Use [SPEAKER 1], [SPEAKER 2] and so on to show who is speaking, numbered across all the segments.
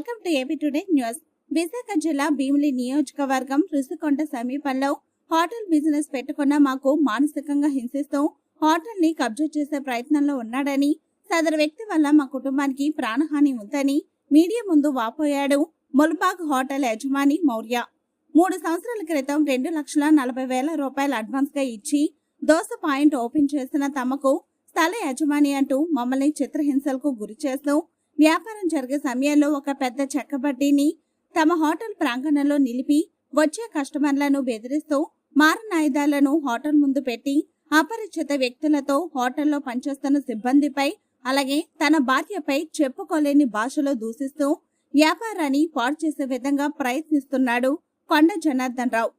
[SPEAKER 1] Welcome to AP today news Visakha జిల్లా భీమిలి నియోజకవర్గం రుసుకొండ సమీపంలో హోటల్ బిజినెస్ పెట్టుకున్న మాకు మానసికంగా హింసిస్తూ హోటల్ని కబ్జా చేసే ప్రయత్నంలో ఉన్నాడని సదరు వ్యక్తి వల్ల మా కుటుంబానికి ప్రాణహాని ఉందని మీడియా ముందు వాపోయాడు ముల్బాగ్ హోటల్ యజమాని మౌర్య. మూడు సంవత్సరాల క్రితం రెండు లక్షల నలభై వేల రూపాయల అడ్వాన్స్గా ఇచ్చి దోస పాయింట్ ఓపెన్ చేసిన తమకు స్థల యజమాని అంటూ మమ్మల్ని చిత్రహింసలకు గురి చేస్తూ వ్యాపారం జరిగే సమయంలో ఒక పెద్ద చెక్కబడ్డీని తమ హోటల్ ప్రాంగణంలో నిలిపి వచ్చే కస్టమర్లను బెదిరిస్తూ మారణాయుధాలను హోటల్ ముందు పెట్టి అపరిచిత వ్యక్తులతో హోటల్లో పనిచేస్తున్న సిబ్బందిపై అలాగే తన భార్యపై చెప్పుకోలేని భాషలో దూషిస్తూ వ్యాపారాన్ని పాడు చేసే విధంగా ప్రయత్నిస్తున్నాడు కొండ జనార్దన్ రావు.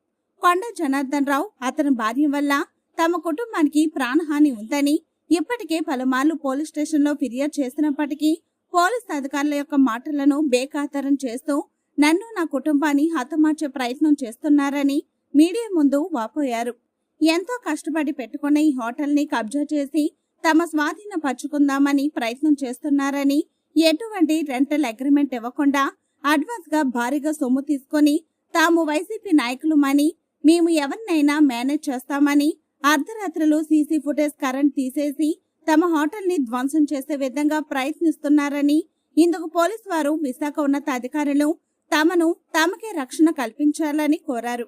[SPEAKER 1] కొండ జనార్దన్ రావు అతని భార్య వల్ల తమ కుటుంబానికి ప్రాణహాని ఉందని ఇప్పటికే పలుమార్లు పోలీస్ స్టేషన్లో ఫిర్యాదు చేసినప్పటికీ పోలీస్ అధికారుల యొక్క మాటలను బేఖాతరం చేస్తూ నన్ను నా కుటుంబాన్ని హతమార్చే ప్రయత్నం చేస్తున్నారని మీడియా ముందు వాపోయారు. ఎంతో కష్టపడి పెట్టుకున్న ఈ హోటల్ని కబ్జా చేసి తమ స్వాధీనపరుచుకుందామని ప్రయత్నం చేస్తున్నారని ఎటువంటి రెంటల్ అగ్రిమెంట్ ఇవ్వకుండా అడ్వాన్స్గా భారీగా సొమ్ము తీసుకొని తాము వైసీపీ నాయకులమని మేము ఎవరినైనా మేనేజ్ చేస్తామని అర్ధరాత్రులు సీసీ ఫుటేజ్ కరెంట్ తీసేసి తమ హోటల్ని ధ్వంసం చేసే విధంగా ప్రయత్నిస్తున్నారని ఇందుకు పోలీసు వారు విశాఖ ఉన్నత అధికారులు తమను తమకే రక్షణ కల్పించాలని కోరారు.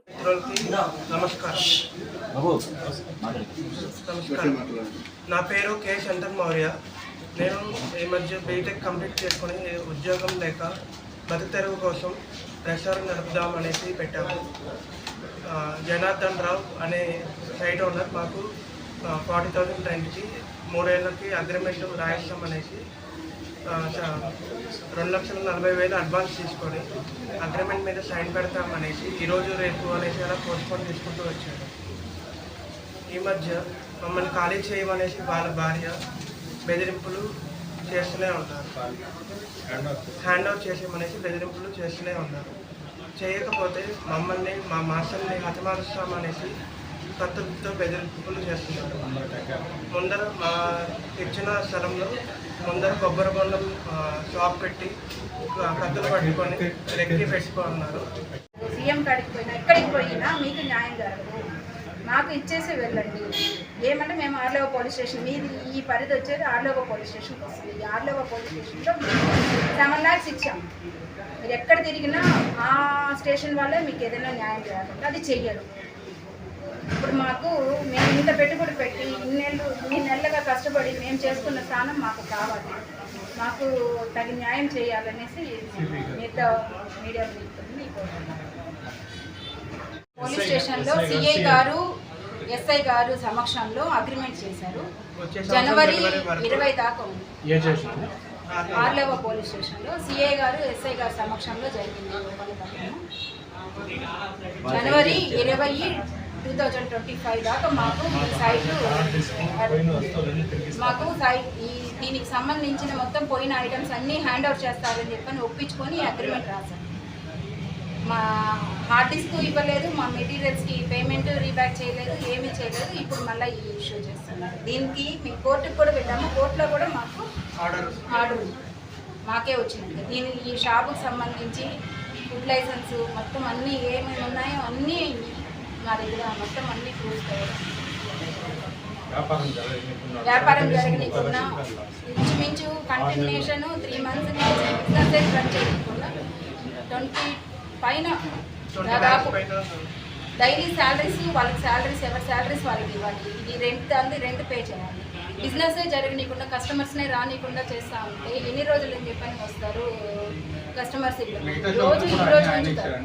[SPEAKER 2] నమస్కారం నా పేరు కె. శంతన్ మౌర్య. నేను ఈ మధ్య బీటెక్ కంప్లీట్ చేసుకుని ఉద్యోగం లేక బతి తెరువు కోసం రెస్టారెంట్ నడుపుదాం అనేసి పెట్టాము జనార్దన్ రావు అనే సైట్ ఓనర్ మాకు ఫార్టీ థౌజండ్ రెంట్కి మూడేళ్ళకి అగ్రిమెంట్ రాయిస్తాం అనేసి రెండు లక్షల నలభై వేలు అడ్వాన్స్ తీసుకొని అగ్రిమెంట్ మీద సైన్ పెడతాం అనేసి ఈరోజు రేపు అనేసి అలా పోస్ట్పోన్ తీసుకుంటూ వచ్చాడు ఈ మధ్య మమ్మల్ని ఖాళీ చేయమనేసి వాళ్ళ భార్య బెదిరింపులు చేస్తూనే ఉన్నారు. హ్యాండ్ ఓవర్ చేసేమనేసి బెదిరింపులు చేస్తూనే ఉన్నారు. చేయకపోతే మమ్మల్ని మా మాస్టర్ని హతమారుస్తామనేసి కత్తులతో బెదిరింపులు చేస్తున్నారు. ముందర మా ఇచ్చిన స్థలంలో ముందర కొబ్బరి బొండం షాప్ పెట్టి కత్తులు పట్టుకొని రెక్కి పెట్టుకున్నారు.
[SPEAKER 3] సీఎం కాడికి పోయినా ఎక్కడికి పోయినా మీకు న్యాయం జరగదు. మాకు ఇచ్చేసి వెళ్ళండి. ఏమంటే మేము ఆర్లేవ పోలీస్ స్టేషన్ మీది ఈ పరిధి వచ్చేది ఆర్లేవ పోలీస్ స్టేషన్కి వస్తుంది. ఈ ఆర్లేవ పోలీస్ స్టేషన్లో సెవెన్ ల్యాక్స్ ఇచ్చాం. మీరు ఎక్కడ తిరిగినా ఆ స్టేషన్ వాళ్ళే మీకు ఏదైనా న్యాయం చేయాలంటే అది చెయ్యరు. ఇప్పుడు మాకు మేము ఇంత పెట్టుబడి పెట్టి ఇన్నేళ్ళు ఇన్ని నెలలుగా కష్టపడి మేము చేసుకున్న స్థానం మాకు కావాలి. మాకు తగిన న్యాయం చేయాలనేసి మీతో మీడియా పోలీస్ స్టేషన్లో సిఐ గారు ఎస్ఐ గారు సమక్షంలో అగ్రిమెంట్ చేశారు. జనవరి ఇరవై దాకా ఆర్లేవ పోలీస్ స్టేషన్లో సిఐ గారు ఎస్ఐ గారు సమక్షంలో జరిగింది. జనవరి ఇరవై టూ థౌజండ్ ట్వంటీ ఫైవ్ దాకా మాకు ఈ సైట్ మాకు సైట్ ఈ దీనికి సంబంధించిన మొత్తం పోయిన ఐటమ్స్ అన్నీ హ్యాండ్ అవుట్ చేస్తారని చెప్పని ఒప్పించుకొని అగ్రిమెంట్ రాశారు మా హార్డ్ డిస్క్ ఇవ్వలేదు మా మెటీరియల్స్కి పేమెంట్ రీబ్యాక్ చేయలేదు ఏమీ చేయలేదు ఇప్పుడు మళ్ళీ ఈ ఇష్యూ చేస్తున్నారు. దీనికి మీ కోర్టుకు కూడా వెళ్ళాము కోర్టులో కూడా మాకు
[SPEAKER 2] ఆర్డర్.
[SPEAKER 3] మాకే వచ్చింది దీని ఈ షాపుకి సంబంధించి ఫుడ్ లైసెన్స్ మొత్తం అన్నీ ఏమేమి ఉన్నాయో అన్నీ మా దగ్గర మొత్తం అన్నీ వ్యాపారం జరగనీయకుండా ఇంచుమించు కంటిన్యూషన్ త్రీ మంత్స్ నుంచి బిజినెస్ రన్ చేయకుండా ట్వంటీ పైన దాదాపు డైలీ శాలరీస్ వాళ్ళకి శాలరీస్ ఎవరి శాలరీస్ వాళ్ళకి ఇవ్వాలి. ఇది రెంట్ అంది రెంట్ పే చేయాలి. బిజినెస్ జరగనీయకుండా కస్టమర్స్నే రానియకుండా చేస్తా ఉంటే ఎన్ని రోజులు అని చెప్పని వస్తారు? కస్టమర్స్ రోజు ఈ రోజు ఉంచుతారు.